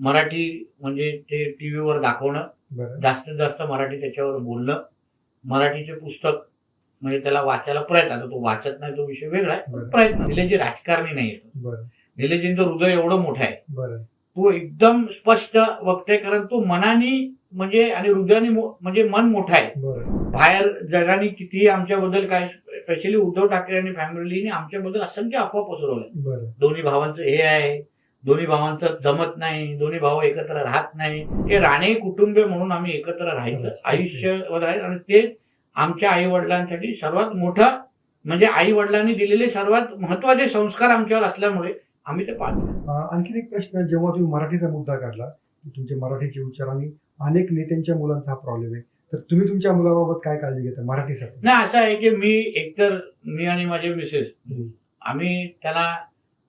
मराठी म्हणजे ते टीव्हीवर दाखवणं बरं. जास्तीत जास्त मराठी त्याच्यावर बोलणं मराठीचे पुस्तक म्हणजे त्याला वाचायला प्रयत्न आता तो वाचत नाही तो विषय वेगळा आहे प्रयत्न निलेजी राजकारणी नाही निलेजींचं हृदय एवढं मोठं आहे. तो एकदम स्पष्ट वक्ते कारण तो मनाने म्हणजे आणि हृदयाने म्हणजे मन मोठं आहे. बाहेर जगाने कितीही आमच्याबद्दल काय स्पेशली उद्धव ठाकरे आणि फॅमिलीने आमच्याबद्दल असंख्य अफवा पसरवल्या. दोन्ही भावांचं हे आहे. दोन्ही भावांचं जमत नाही दोन्ही भाऊ एकत्र राहत नाही. ते राणे कुटुंबे म्हणून आम्ही एकत्र राहायचं. आयुष्य राहायचं आणि ते आमच्या आई वडिलांसाठी सर्वात मोठं म्हणजे आई वडिलांनी दिलेले सर्वात महत्त्वाचे संस्कार आमच्यावर असल्यामुळे आम्ही ते पाळतो. अं, आणखीन एक प्रश्न जेव्हा तुम्ही मराठीचा मुद्दा काढला की तुमचे मराठीचे उच्चार आणि अनेक नेत्यांच्या मुलांचा हा प्रॉब्लेम आहे. तर तुम्ही तुमच्या मुलाबाबत काय काळजी घेता मराठीसाठी? नाही असं आहे की मी एकतर मी आणि माझे मिसेस. आम्ही त्याला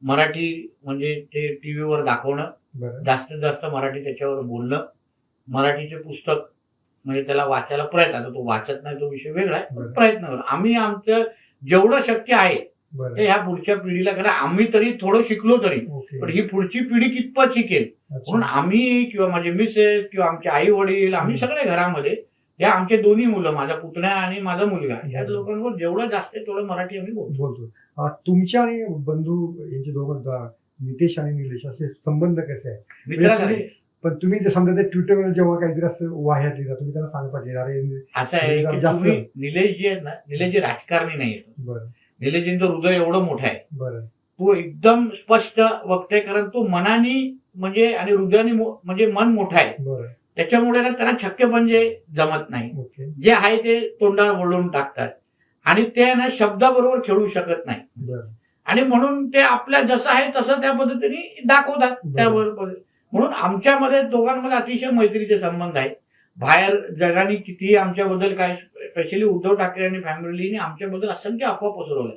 मराठी म्हणजे ते टीव्हीवर दाखवणं बरं जास्तीत जास्त मराठी त्याच्यावर बोलणं मराठीचे पुस्तक म्हणजे त्याला वाचायला प्रयत्न आता तो वाचत नाही तो विषय वेगळा आहे. प्रयत्न करू आम्ही आमचं जेवढं शक्य आहे ते ह्या पुढच्या पिढीला करा आम्ही तरी थोडं शिकलो तरी पण ही पुढची पिढी कितपत शिकेल म्हणून. आम्ही किंवा माझे मिसेस किंवा आमचे आई वडील आम्ही. सगळे घरामध्ये या आमचे दोन्ही मुलं माझा पुतण्या आणि माझा मुलगा या. लोकांवर जेवढं जास्त आहे तेवढं मराठी आम्ही बोलतो. तुमच्या आणि बंधू यांचे दोघं नितेश आणि निलेश असे संबंध कसे आहे मित्राला तुम्ही- पण तुम्ही समजा ते ट्विटरवर जेव्हा काहीतरी असं वाह्यात लिहिता तुम्ही त्यांना सांगता अरे असं आहे की जास्त- तुम्ही निलेश जी आहेत ना निलेश जी राजकारणी नाही बरं. निलेशजींचं हृदय एवढं मोठं आहे. बरं. तो एकदम स्पष्ट वक्ते कारण तो मनाने म्हणजे आणि हृदयाने म्हणजे मन मोठं आहे. बरं. त्याच्यामुळे ना त्यांना छक्के म्हणजे जमत नाही. जे आहे ते तोंडावर बोलवून टाकतात. आणि ते ना शब्दाबरोबर खेळू शकत नाही. आणि म्हणून ते आपल्या जसं आहे तसं त्या पद्धतीने दाखवतात. त्याबरोबर म्हणून आमच्यामध्ये दोघांमध्ये अतिशय मैत्रीचे संबंध आहेत. बाहेर जगाने कितीही आमच्याबद्दल काय स्पेशली उद्धव ठाकरे आणि फॅमिलीने आमच्याबद्दल असंख्य अफवा पसरवल्या.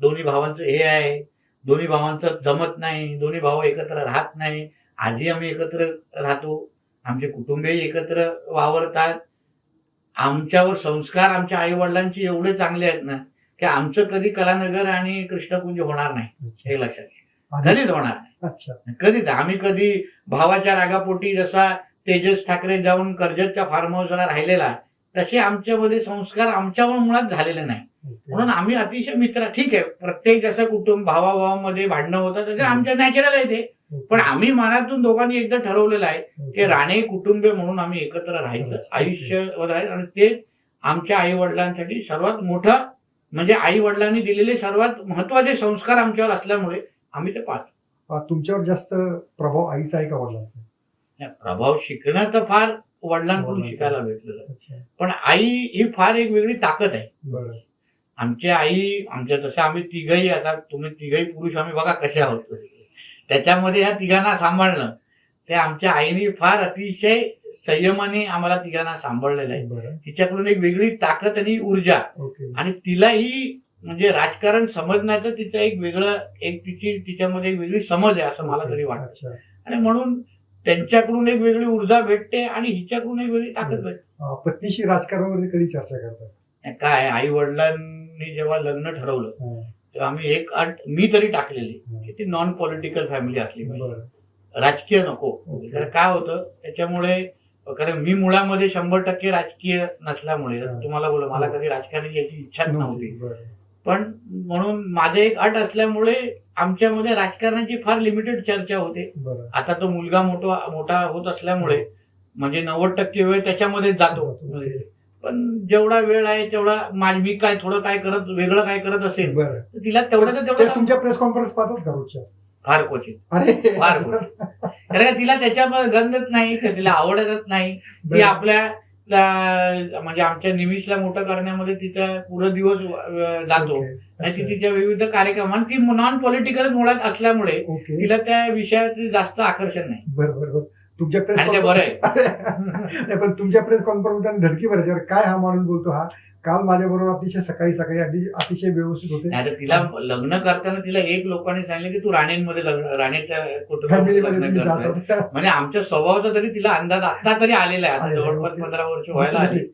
दोन्ही भावांचं हे आहे. दोन्ही भावांचं जमत नाही. दोन्ही भाऊ एकत्र राहत नाही. आधी आम्ही एकत्र राहतो. आमचे कुटुंबही एकत्र वावरतात. आमच्यावर संस्कार आमच्या आई वडिलांचे एवढे चांगले आहेत ना की आमचं कधी कलानगर आणि कृष्णकुंज होणार नाही. हे लक्षात घ्या. कधीच होणार नाही. कधीच. आम्ही कधी भावाच्या रागापोटी जसा तेजस ठाकरे जाऊन कर्जतच्या फार्म हाऊसला राहिलेला तसे आमच्यामध्ये संस्कार आमच्यावर मुळात झालेले नाही. म्हणून आम्ही अतिशय मित्र. ठीक आहे. प्रत्येक जसं कुटुंब भावाभावामध्ये भांडणं होतं त्याचे आमच्या नॅचरल आहे ते. पण आम्ही मनातून दोघांनी एकदा ठरवलेलं आहे की. राणे कुटुंबे म्हणून आम्ही एकत्र राहायचं. आयुष्य राहायचं आणि ते आमच्या आई वडिलांसाठी सर्वात मोठं म्हणजे आई वडिलांनी दिलेले सर्वात महत्त्वाचे संस्कार आमच्यावर असल्यामुळे आम्ही ते पाहतो. तुमच्यावर जास्त प्रभाव आईचा आहे का वडिलांचा? प्रभाव शिकणं तर फार वडिलांकडून. शिकायला भेटलेलं पण आई ही फार एक वेगळी ताकद आहे. आमची आई आमच्या तसं आम्ही तिघही आता तुम्ही तिघही पुरुष आम्ही बघा कसे आहोत. त्याच्यामध्ये ह्या तिघांना सांभाळणं ते आमच्या आईने फार अतिशय संयमाने आम्हाला तिघांना सांभाळलेलं आहे. तिच्याकडून एक वेगळी ताकद आणि ऊर्जा. आणि तिलाही म्हणजे राजकारण समजण्याचं तिचं एक वेगळं एक तिची तिच्यामध्ये एक वेगळी समज आहे असं मला तरी वाटतं. आणि म्हणून त्यांच्याकडून एक वेगळी ऊर्जा भेटते आणि हिच्याकडून एक वेगळी ताकद भेटते. अं, पत्नीशी राजकारणामध्ये कधी चर्चा करतात? काय आई वडिलांनी जेव्हा लग्न ठरवलं हं, तेव्हा आम्ही एक अट मी तरी टाकलेली हं. की ती नॉन पॉलिटिकल फॅमिली असली पाहिजे. राजकीय नको. कारण काय होतं त्याच्यामुळे कारण मी मुळामध्ये शंभर टक्के राजकीय नसल्यामुळे हं. तुम्हाला बोल मला हो. कधी राजकारणी याची इच्छाच नव्हती. पण म्हणून माझे एक अट असल्यामुळे आमच्यामध्ये राजकारणाची फार लिमिटेड चर्चा होते. आता तो मुलगा मोठा मोठा होत असल्यामुळे म्हणजे नव्वद टक्के वेळ त्याच्यामध्येच जातो. पण जेवढा वेळ आहे तेवढा माझ मी काय थोडं काय करत वेगळं काय करत असेल तर तिला तेवढं तेवढं तुमच्या प्रेस कॉन्फरन्स पाहतात का रोजच्या? फार क्वचित. फार कारण का तिला त्याच्यामध्ये गंधच नाही तिला आवडतच नाही. ती. आपल्या म्हणजे आमच्या निमिषला मोठं करण्यामध्ये तिचा पुरं दिवस जातो. आणि ती. तिच्या विविध कार्यक्रम. आणि ती नॉन पॉलिटिकल मुळात असल्यामुळे तिला त्या विषयात जास्त आकर्षण नाही. बरं बरं बरं तुमच्या प्रेस आणि बरं पण तुमच्या प्रेस कॉन्फरन्स धडकी भरायची. अरे काय हा माणूस बोलतो हा? काल माझ्या बरोबर अतिशय सकाळी सकाळी अतिशय व्यवस्थित होते. तिला लग्न करताना तिला एक लोकांनी सांगितलं की तू राणेंमध्ये लग्न राणेच्या कुटुंबामध्ये लग्न होता. म्हणजे आमच्या स्वभावाचा तरी तिला अंदाज आता तरी आलेला आहे. जवळपास. पंधरा वर्ष व्हायला आली.